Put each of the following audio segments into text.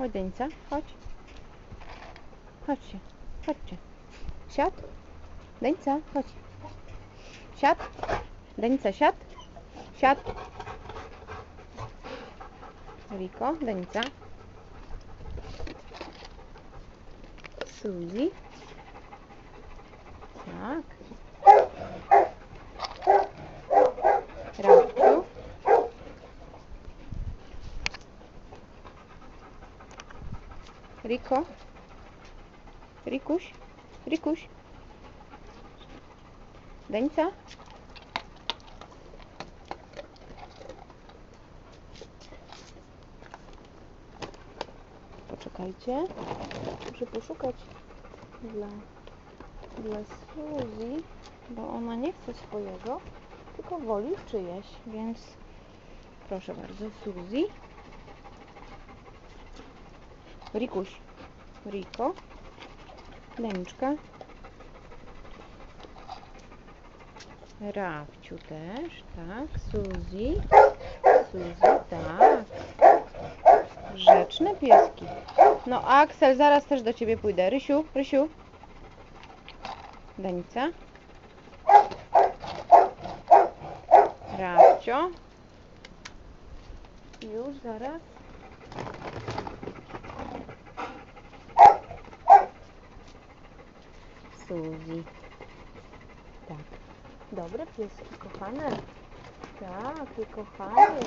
Chodź, Denica, chodź. Chodźcie, chodźcie. Siad. Denica, chodź. Siad. Denica, siad. Siad. Riko, Denica. Suzy. Tak. Rafciu. Riko. Rikuś. Rikuś. Denica. Poczekajcie. Muszę poszukać dla, dla Suzy, bo ona nie chce swojego, tylko woli czyjeś, więc proszę bardzo, Suzy. Rikuś. Riko. Deniczka. Rafciu też, tak. Suzy. Suzy, tak. Grzeczne pieski. No Aksel, zaraz też do ciebie pójdę. Rysiu, Rysiu. Danica. Rafcio. Już zaraz. Suzy. Tak. Dobre pieski, kochane. Takie kochane.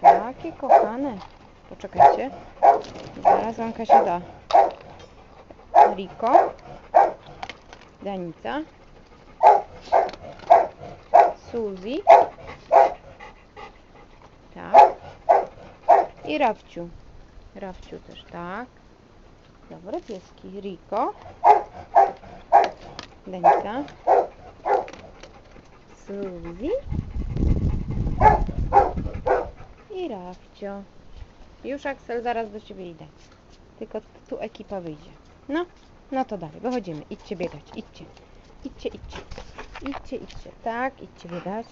Takie kochane. Poczekajcie. Zaraz wam Kasia da. Riko. Danica. Suzy. Tak. I Rafciu. Rafciu też, tak. Dobre pieski. Riko. Danica. Suzy. I Rafcio. Już Aksel, zaraz do ciebie idę. Tylko tu ekipa wyjdzie. No, no to dalej, wychodzimy. Idźcie biegać, idźcie. Idźcie, idźcie. Idźcie, idźcie. Tak, idźcie biegać.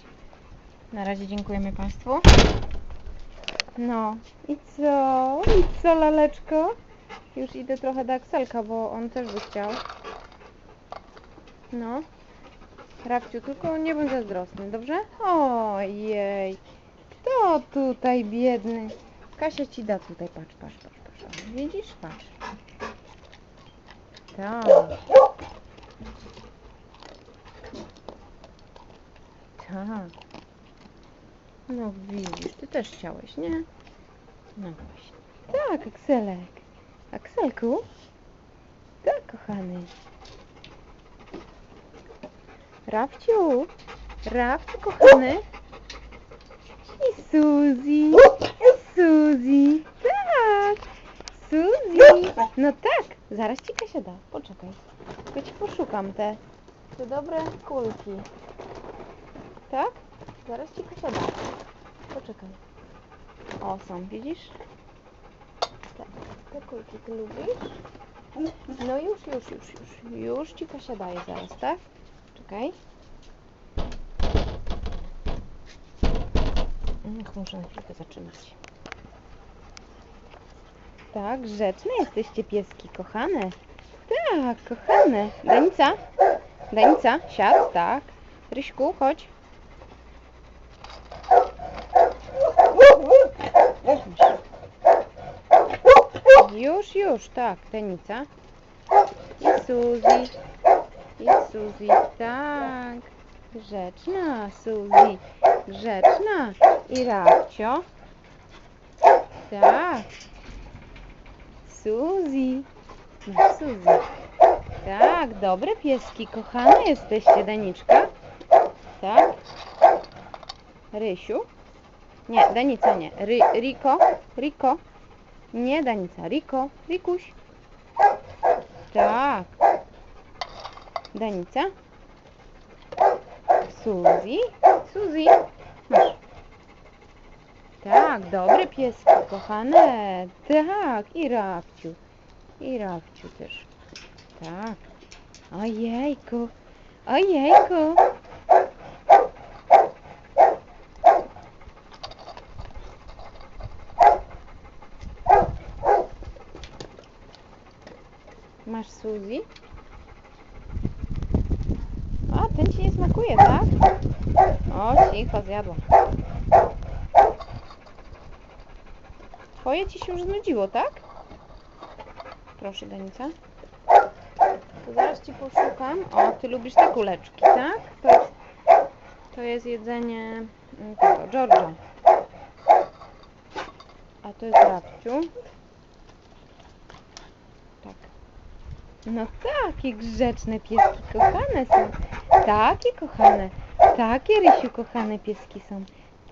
Na razie dziękujemy Państwu. No, i co? I co, laleczko? Już idę trochę do Akselka, bo on też by chciał. No. Rafciu, tylko nie bądź zazdrosny, dobrze? Ojej. Kto tutaj biedny? Kasia ci da tutaj, patrz, patrz, patrz, patrz. Widzisz? Patrz. Tak. Tak. No widzisz, ty też chciałeś, nie? No właśnie. Tak, Akselek. Akselku? Tak, kochany. Rafciu. Rafciu, kochany. I Suzy. I Suzy. Tak. Suzy. No tak. Zaraz ci Kasia da. Poczekaj. Tylko ci poszukam te, te dobre kulki. Tak? Zaraz ci Kasia da. Poczekaj. O, są, widzisz? Te, kulki ty lubisz? No już, już, już, już. Już ci Kasia daje zaraz, tak? Czekaj. Ach, muszę na chwilkę zatrzymać. Tak, grzeczne jesteście pieski, kochane. Tak, kochane. Danica, Danica, siad, tak. Ryśku, chodź. Już, już, tak, Danica. I Suzy. I Suzy, tak. Grzeczna, Suzy. Grzeczna. I Rafcio. Tak. Suzy. No, Suzy. Tak, dobre pieski, kochane jesteście, Daniczka. Tak. Rysiu. Nie, Danica nie. Ry, Riko. Riko. Nie, Danica. Riko. Rikuś. Tak. Danica. Suzy. Suzy. Tak, dobre pieski, kochane. Tak, i Rafciu. I Rafciu też. Tak. Ojejku. Ojejku. Masz Suzy? A, ten ci nie smakuje, tak? O, cicho, zjadła. Twoje ci się już znudziło, tak? Proszę, Danica. To zaraz ci poszukam. O, ty lubisz te kuleczki, tak? To jest, to jest jedzenie mm, tego, George'a. A to jest Rabciu. No takie grzeczne pieski, kochane są. Takie kochane. Takie, Rysiu, kochane pieski są.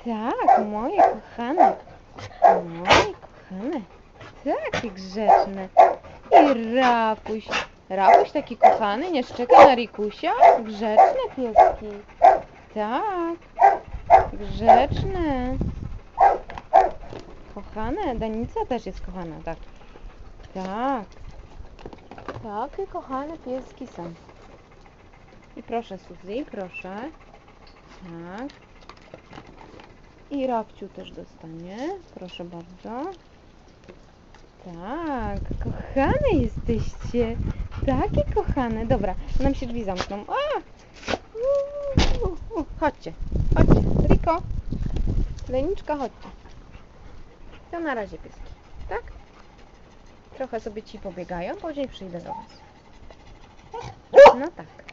Tak, moje kochane. Moje kochane. Takie grzeczne. I Rafuś. Rafuś taki kochany, nie szczeka na Rikusia? Grzeczne pieski. Tak. Grzeczne. Kochane. Danica też jest kochana, tak. Tak. Takie kochane pieski są. I proszę Suzy, proszę. Tak. I Rafciu też dostanie. Proszę bardzo. Tak, kochane jesteście. Takie kochane. Dobra, nam się drzwi zamkną. A! Chodźcie, chodźcie. Riko, Leniczka, chodźcie. To na razie pieski, tak? Trochę sobie ci pobiegają, później przyjdę do was. No tak.